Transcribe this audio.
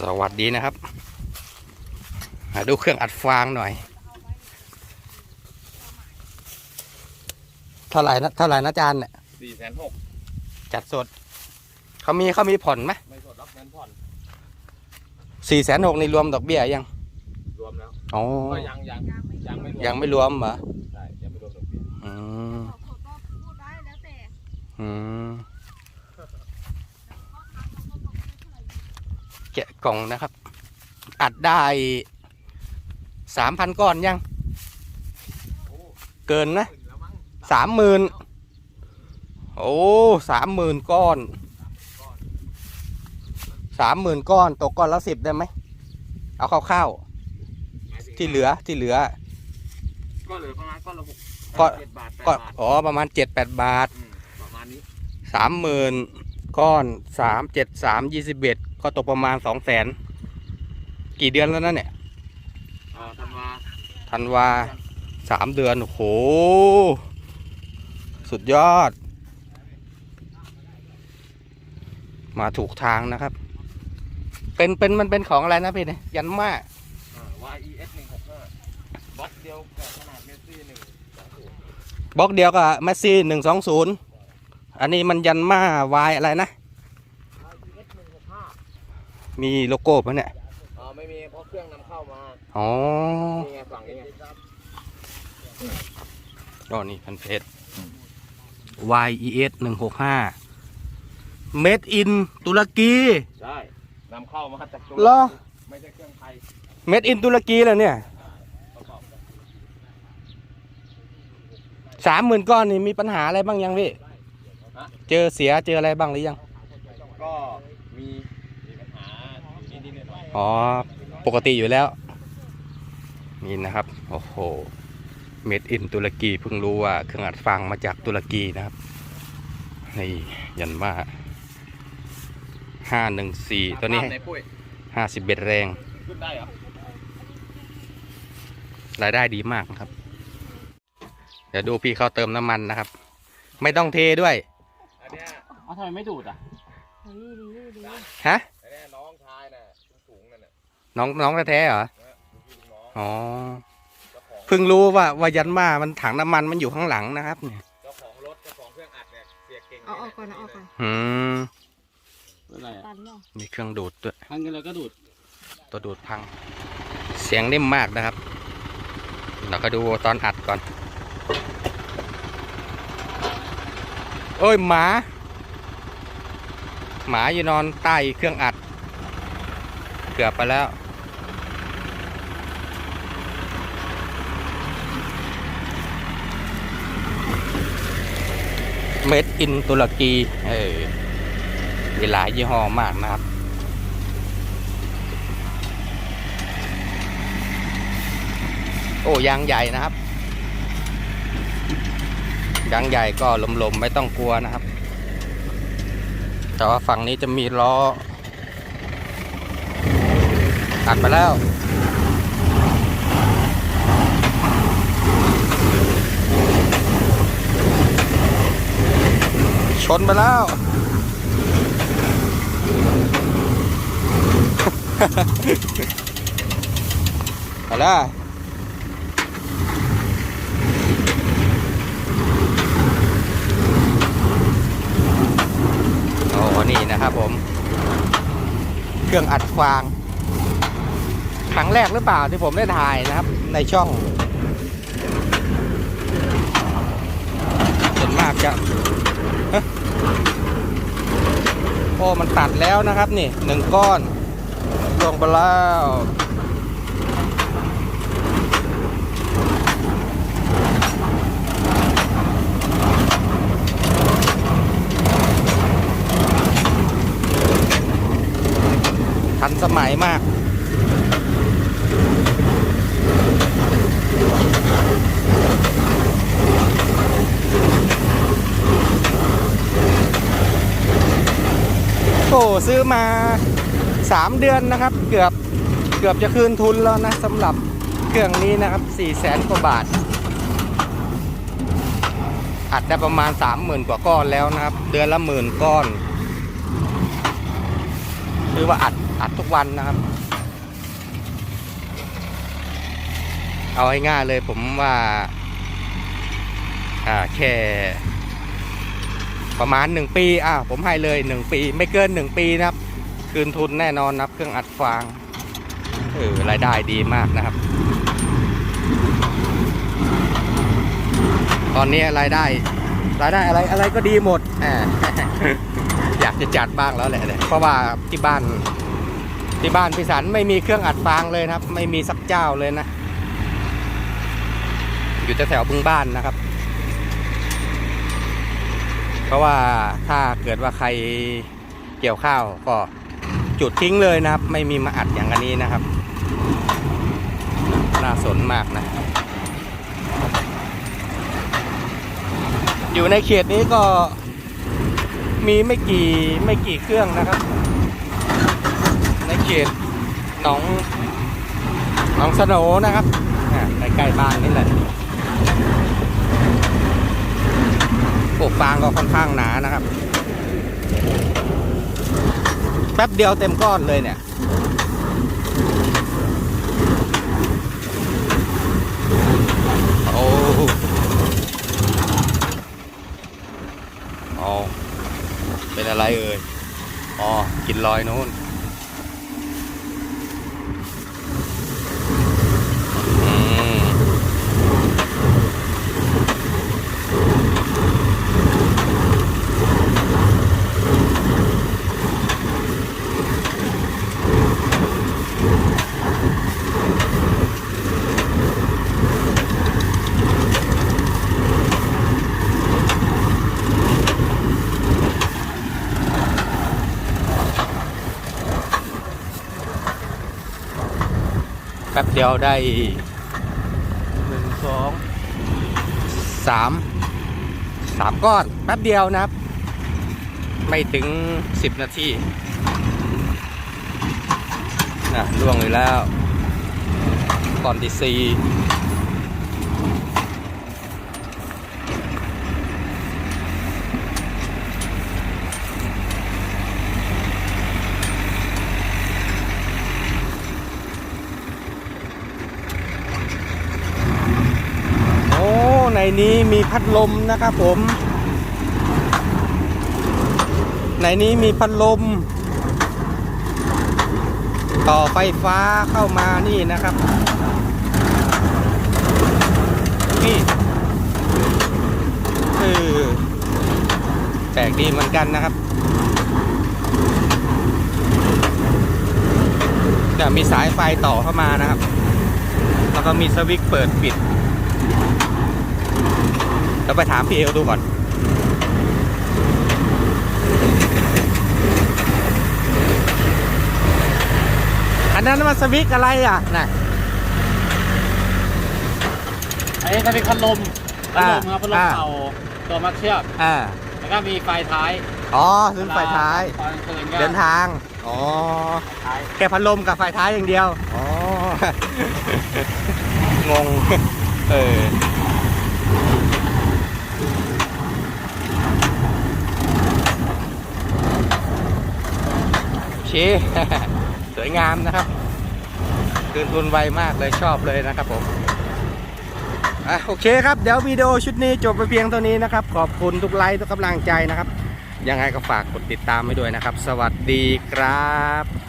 สวัสดีนะครับมาดูเครื่องอัดฟางหน่อย เท่าไหร่นะเท่าไหร่นะอาจารย์เนี่ยสี่แสนหกจัดสด เขามีเขามีผ่อนไหมไม่สดรับเงินผ่อนสี่แสนหกนี่รวมดอกเบี้ยยัง รวมแล้วอ๋อก็ยังยังยังไม่รวมยังไม่รวมเหรอใช่ยังไม่รวมดอกเบี้ยอืมเขาก็พูดได้แล้วแต่อืม กะกล่องนะครับ อัดได้สามพันก้อนยังโอ้เกินนะขึ้นแล้วมั้งสามหมื่นโอ้สามหมื่นก้อนก้อนสามหมื่นก้อนตกก้อนละสิบได้ไหม เอาคร่าวหมายถึงๆที่เหลือที่เหลือ ก็เหลือประมาณก้อนละหกก็เจ็ดบาทแปดก็บาทอ๋อประมาณเจ็ดแปดบาทอืมประมาณนี้สามหมื่นก้อนสามเจ็ดสามยี่สิบเอ็ด ก็ตกประมาณสองแสนกี่เดือนแล้วนะเนี่ยเอ่อธันวาธันวาสามเดือนโอ้โห สุดยอด มาถูกทางนะครับ เป็นเป็นมันเป็นของอะไรนะพี่เนี่ยยันมาอ่า YES หนึ่งหกห้าบล็อกเดียวกับขนาดเมสซี่หนึ่งสองศูนย์บล็อกเดียวกับแมสซี่หนึ่งสองศูนย์อันนี้มันยันมาวายอะไรนะ YES หนึ่งหกห้า มีโลโก้ปะเนี่ยอ่าไม่มีเพราะเครื่องนำเข้ามาอ๋อนี่ไงฝั่งนี้ไงอ๋อนี่พันเพชร YES หนึ่งหกห้า Made in ตุรกีใช่นำเข้ามาจากตุรเหรอกีไม่ใช่เครื่องไทย Made in ตุรกีเหรอเนี่ยประกอบกันสามหมื่นก้อนนี่มีปัญหาอะไรบ้างยังพี่ฮะเจอเสียเจออะไรบ้างหรือยัง ก็มีมีปัญหา อยู่นิดๆหน่อยอ๋อ ปกติอยู่แล้ว นี่นะครับ โอ้โห Made in ตุรกีเพิ่งรู้ว่าเครื่องอัดฟังมาจากตุรกีนะครับ นี่ยันมาห้าหนึ่งสี่ๆตัวนี้ภาพในปุ้ยห้าสิบเบ็ดแรงขึ้นได้เหรอรายได้ดีมากนะครับ เดี๋ยวดูพี่เขาเติมน้ำมันนะครับ ไม่ต้องเทด้วยอันเนี้ยเอาทำไมไม่ดูดอะดีดีดีฮะ อันเนี้ยน้องชายน่ะสูงๆ นั่นน่ะน้องน้องแท้ๆเหรอนะลูกพี่ลูกน้องอ๋อเจ้าของเพิ่งรู้ว่าว่ายันมามันถังน้ำมันมันอยู่ข้างหลังนะครับ เนี่ยเจ้าของรถเจ้าของเครื่องอัดเนี่ยเสียเก่งเอาออกก่อนเอาออกก่อนอืมเป็นไรอะตันเนาะมีเครื่องดูดด้วย พันกันแล้วก็ดูดตัวดูดพัง เสียงนิ่มมากนะครับ เราก็ดูตอนอัดก่อน โอ้ยหมา หมาอยู่นอนใต้เครื่องอัด เกือบไปแล้ว เมดอินตุรกี เออมีหลายยี่ห้อมากนะครับ โอ้ยางใหญ่นะครับ ยางใหญ่ก็ลมๆไม่ต้องกลัวนะครับ แต่ว่าฝั่งนี้จะมีล้ออัดไปแล้ว ชนไปแล้ว ไปแล้วโอ้นี่นะครับผม เครื่องอัดฟาง ครั้งแรกหรือเปล่าที่ผมได้ถ่ายนะครับ ในช่องส่วนมากจะฮะ โอ้มันตัดแล้วนะครับนี่หนึ่งก้อนลงไปแล้วทันสมัยมาก โอ้ซื้อมาสามเดือนนะครับ เกือบเกือบจะคืนทุนแล้วนะสำหรับเครื่องนี้นะครับสี่แสนกว่าบาท อัดได้ประมาณสามหมื่นกว่าก้อนแล้วนะครับ เดือนละหมื่นก้อนคือว่าอัดอัดทุกวันนะครับ เอาง่ายๆเลยผมว่า อ่าแค่ ประมาณหนึ่งปี อ่าผมให้เลยหนึ่งปี ไม่เกินหนึ่งปีนะครับ คืนทุนแน่นอนนะครับ เครื่องอัดฟางเออรายได้ดีมากนะครับ ตอนนี้รายได้ รายได้อะไรอะไรก็ดีหมดอ่าอยากจะจัดบ้างแล้วแหละเพราะว่าที่บ้านที่บ้านพิสันไม่มีเครื่องอัดฟางเลยนะครับ ไม่มีสักเจ้าเลยนะ อยู่แถวๆบึงบ้านนะครับ เพราะว่าถ้าเกิดว่าใครเกี่ยวข้าวก็จุดทิ้งเลยนะครับ ไม่มีมาอัดอย่างอันนี้นะครับ น่าสนมากนะ อยู่ในเขตนี้ก็มีไม่กี่ไม่กี่เครื่องนะครับ ในเขตหนองหนองสโนนะครับใกล้ๆบ้านนี่แหละ ปลูกฟางก็ค่อนข้างหนานะครับ แป๊บเดียวเต็มก้อนเลยเนี่ยโอ้อ๋อเป็นอะไรเอ่ยอ๋อกินลอยนู้น ป๊บเดียวได้หนึ่งสองสามสามก้อนแป๊บเดียวนะครับ ไม่ถึงสิบนาทีนะล่วงเลยแล้วก้อนที่สี่โอ้ ในนี้มีพัดลมนะครับผม ในนี้มีพัดลม ต่อไฟฟ้าเข้ามานี่นะครับนี่คือแปลกดีเหมือนกันนะครับเนี่ยมีสายไฟต่อเข้ามานะครับ แล้วก็มีสวิตช์เปิดปิด เราไปถามพี่เอลดูก่อนอันนั้นมันสวิตช์อะไรอะน่ะไอ้ถ้าเป็นพัดลมพัดลมครับพัดลมอ่าเป่าตัวมัดเชือกอ่าแล้วก็มีไฟท้ายอ๋อซื้อไฟท้ายตอนกลางคืนก็เดินทางอ๋อท้ายแค่พัดลมกับไฟท้ายอย่างเดียวอ๋องงเออ ชีสวยงามนะครับ คืนทุนไวมากเลยชอบเลยนะครับผมอะโอเคครับ เดี๋ยววิดีโอชุดนี้จบไปเพียงเท่านี้นะครับ ขอบคุณทุกไลค์ทุกกำลังใจนะครับ ยังไงก็ฝากกดติดตามไว้ด้วยนะครับ สวัสดีครับ